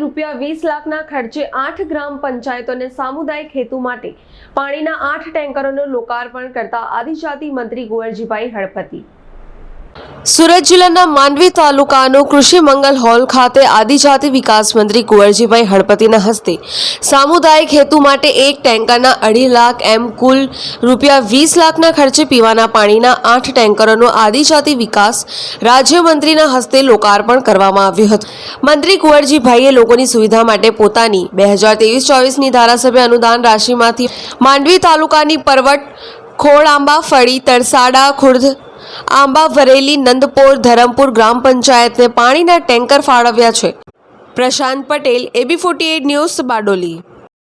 રૂપિયા વીસ લાખના ખર્ચે આઠ ગ્રામ પંચાયતોને સામુદાયિક હેતુ માટે પાણીના આઠ ટેન્કરોનું લોકાર્પણ કરતા આદિજાતિ મંત્રી ગોવરજીભાઈ હળપતિ. સુરત જિલ્લાના માંડવી તાલુકાનો કૃષિ મંગલ હોલ ખાતે આદિજાતિ વિકાસ મંત્રી કુંવરજીભાઈ હળપતિના હસ્તે સામુદાયિક હેતુ માટે એક ટેન્કરના અઢી લાખ એમ કુલ રૂપિયા વીસ લાખના ખર્ચે પીવાના પાણીના આઠ ટેન્કરોનો આદિજાતિ વિકાસ રાજ્યમંત્રીના હસ્તે લોકાર્પણ કરવામાં આવ્યું હતું. મંત્રી કુંવરજીભાઈએ લોકોની સુવિધા માટે પોતાની બે હજાર ત્રેવીસ ચોવીસની ધારાસભ્ય અનુદાન રાશિમાંથી માંડવી તાલુકાની પરવટ ખોળાંબા, ફળી, તરસાડા, ખુર્દ આંબા વરેલી નંદપોર ધરમપુર ગ્રામ પંચાયતને પાણીના ટેન્કર ફાળવ્યા છે. Prashant Patel AB forty eight news Bardoli.